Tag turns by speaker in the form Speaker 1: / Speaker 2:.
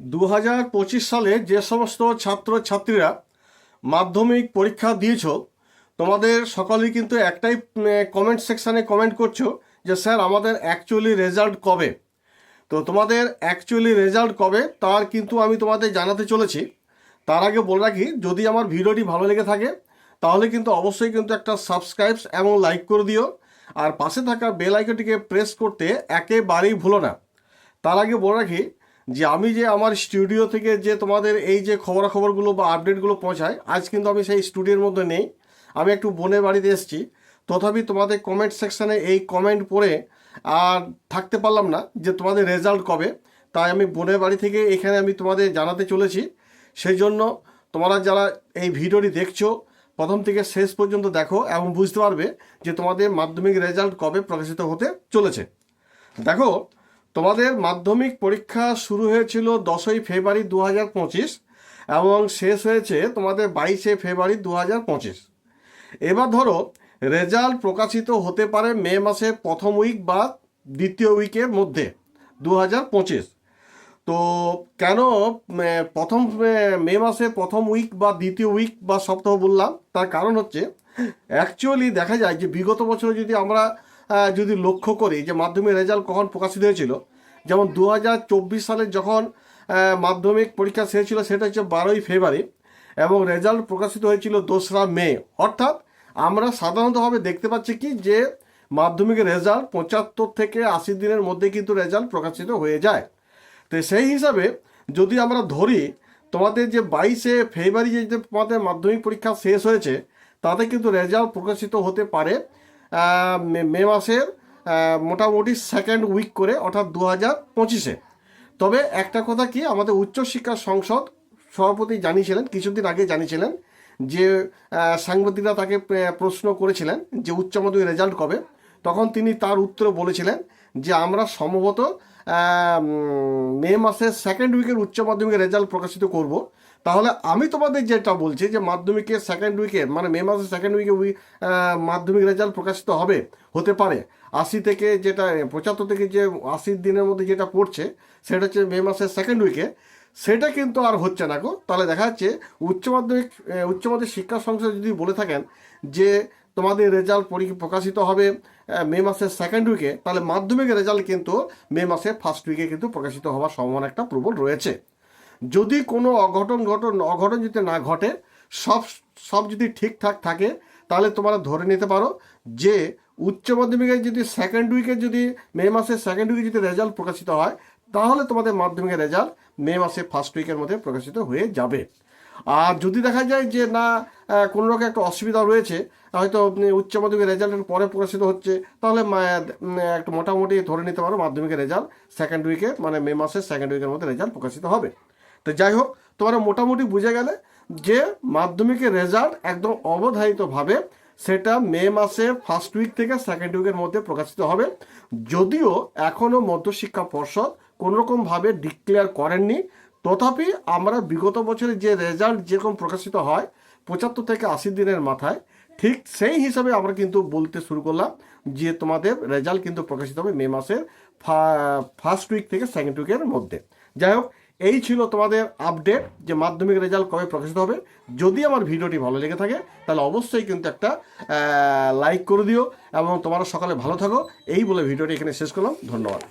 Speaker 1: দু হাজার পঁচিশ সালে যে সমস্ত ছাত্র ছাত্রীরা মাধ্যমিক পরীক্ষা দিয়েছ, তোমাদের সকলেই কিন্তু একটাই কমেন্ট সেকশানে কমেন্ট করছ যে, স্যার, আমাদের অ্যাকচুয়ালি রেজাল্ট কবে? তো তোমাদের অ্যাকচুয়ালি রেজাল্ট কবে, তার কিন্তু আমি তোমাদের জানাতে চলেছি। তার আগে বলে রাখি, যদি আমার ভিডিওটি ভালো লেগে থাকে, তাহলে কিন্তু অবশ্যই কিন্তু একটা সাবস্ক্রাইবস এবং লাইক করে দিও। আর পাশে থাকা বেল আইকনটিকে প্রেস করতে একেবারেই ভুলো না। তার আগে বলে রাখি যে আমি যে আমার স্টুডিও থেকে যে তোমাদের এই যে খবরাখবরগুলো বা আপডেটগুলো পৌঁছায়, আজ কিন্তু আমি সেই স্টুডিওর মধ্যে নেই। আমি একটু বোনের বাড়িতে এসেছি। তথাপি তোমাদের কমেন্ট সেকশানে এই কমেন্ট পড়ে আর থাকতে পারলাম না যে তোমাদের রেজাল্ট কবে। তাই আমি বোনের বাড়ি থেকে এখানে আমি তোমাদের জানাতে চলেছি। সেই জন্য তোমরা যারা এই ভিডিওটি দেখছ, প্রথম থেকে শেষ পর্যন্ত দেখো এবং বুঝতে পারবে যে তোমাদের মাধ্যমিক রেজাল্ট কবে প্রকাশিত হতে চলেছে। দেখো তোমাদের মাধ্যমিক পরীক্ষা শুরু হয়েছিল দশই ফেব্রুয়ারি দু হাজার পঁচিশ এবং শেষ হয়েছে তোমাদের বাইশে ফেব্রুয়ারি দু হাজার পঁচিশ। এবার ধরো, রেজাল্ট প্রকাশিত হতে পারে মে মাসের প্রথম উইক বা দ্বিতীয় উইকের মধ্যে দু হাজার পঁচিশ। তো কেন প্রথম, মে মাসে প্রথম উইক বা দ্বিতীয় উইক বা সপ্তাহ বললাম, তার কারণ হচ্ছে অ্যাকচুয়ালি দেখা যায় যে বিগত বছরে যদি আমরা যদি লক্ষ্য করি যে মাধ্যমিক রেজাল্ট কখন প্রকাশিত হয়েছিল, যেমন দু হাজার চব্বিশ সালে যখন মাধ্যমিক পরীক্ষা শেষ ছিল সেটা হচ্ছে বারোই ফেব্রুয়ারি, এবং রেজাল্ট প্রকাশিত হয়েছিল দোসরা মে। অর্থাৎ আমরা সাধারণতভাবে দেখতে পাচ্ছি কি যে মাধ্যমিকের রেজাল্ট পঁচাত্তর থেকে আশি দিনের মধ্যে কিন্তু রেজাল্ট প্রকাশিত হয়ে যায়। তো সেই হিসাবে যদি আমরা ধরি, তোমাদের যে বাইশে ফেব্রুয়ারি যে তোমাদের মাধ্যমিক পরীক্ষা শেষ হয়েছে, তাতে কিন্তু রেজাল্ট প্রকাশিত হতে পারে মে- মাসের মোটামুটি সেকেন্ড উইক করে, অর্থাৎ দু হাজার পঁচিশে। তবে একটা কথা কি, আমাদের উচ্চশিক্ষা সংসদ সভাপতি জানিয়েছিলেন, কিছুদিন আগে জানিয়েছিলেন যে সাংবাদিকরা তাকে প্রশ্ন করেছিলেন যে উচ্চ মাধ্যমিক রেজাল্ট কবে। তখন তিনি তার উত্তরে বলেছিলেন যে আমরা সম্ভবত মে মাসের সেকেন্ড উইকের উচ্চ মাধ্যমিকের রেজাল্ট প্রকাশিত করব। তাহলে আমি তোমাদের যেটা বলছি যে মাধ্যমিকের সেকেন্ড উইকে মানে মে মাসের সেকেন্ড উইকে উই মাধ্যমিক রেজাল্ট প্রকাশিত হবে, হতে পারে। আশি থেকে যেটা, পঁচাত্তর থেকে যে আশির দিনের মধ্যে যেটা পড়ছে, সেটা হচ্ছে মে মাসের সেকেন্ড উইকে সেটা কিন্তু আর হচ্ছে না গো। তাহলে দেখা যাচ্ছে উচ্চ মাধ্যমিক উচ্চ মাধ্যমিক শিক্ষা সংসদ যদি বলে থাকেন যে তোমাদের রেজাল্ট প্রকাশিত হবে মে মাসের সেকেন্ড উইকে তাহলে মাধ্যমিকের রেজাল্ট কিন্তু মে মাসের ফার্স্ট উইকে কিন্তু প্রকাশিত হওয়ার সম্ভাবনা একটা প্রবল রয়েছে। যদি কোনো অঘটন ঘটন, অঘটন যদি না ঘটে, সব সব যদি ঠিকঠাক থাকে তাহলে তোমরা ধরে নিতে পারো যে উচ্চ মাধ্যমিকের যদি সেকেন্ড উইকে যদি মে মাসের সেকেন্ড উইকে যদি রেজাল্ট প্রকাশিত হয়, তাহলে তোমাদের মাধ্যমিকের রেজাল্ট মে মাসে ফার্স্ট উইকের মধ্যে প্রকাশিত হয়ে যাবে। আর যদি দেখা যায় যে না কোনো রকম একটা অসুবিধা রয়েছে, হয়তো উচ্চ মাধ্যমিকের রেজাল্টের পরে প্রকাশিত হচ্ছে, তাহলে একটা মোটামুটি ধরে নিতে পারো মাধ্যমিকের রেজাল্ট সেকেন্ড উইকে মানে মে মাসের সেকেন্ড উইকের মধ্যে রেজাল্ট প্রকাশিত হবে। তো যাই হোক তোমরা মোটামুটি বুঝে গেলে যে মাধ্যমিকের রেজাল্ট একদম অবধারিতভাবে সেটা মে মাসে ফার্স্ট উইক থেকে সেকেন্ড উইকের মধ্যে প্রকাশিত হবে। যদিও এখনও মধ্যশিক্ষা পর্ষদ কোনোরকমভাবে ডিক্লেয়ার করেননি। তথাপি আমরা বিগত বছরে যে রেজাল্ট যেরকম প্রকাশিত হয়, পঁচাত্তর থেকে আশি দিনের মাথায়, ঠিক সেই হিসাবে আমরা কিন্তু বলতে শুরু করলাম যে তোমাদের রেজাল্ট কিন্তু প্রকাশিত হবে মে মাসের ফার্স্ট উইক থেকে সেকেন্ড উইকের মধ্যে। যাই হোক এই ছিল তোমাদের আপডেট যে মাধ্যমিক রেজাল্ট কবে প্রকাশিত হবে। যদি আমার ভিডিওটি ভালো লেগে থাকে, তাহলে অবশ্যই কিন্তু একটা লাইক করে দিও এবং তোমরা সকালে ভালো থাকো। এই বলে ভিডিওটি এখানে শেষ করলাম। ধন্যবাদ।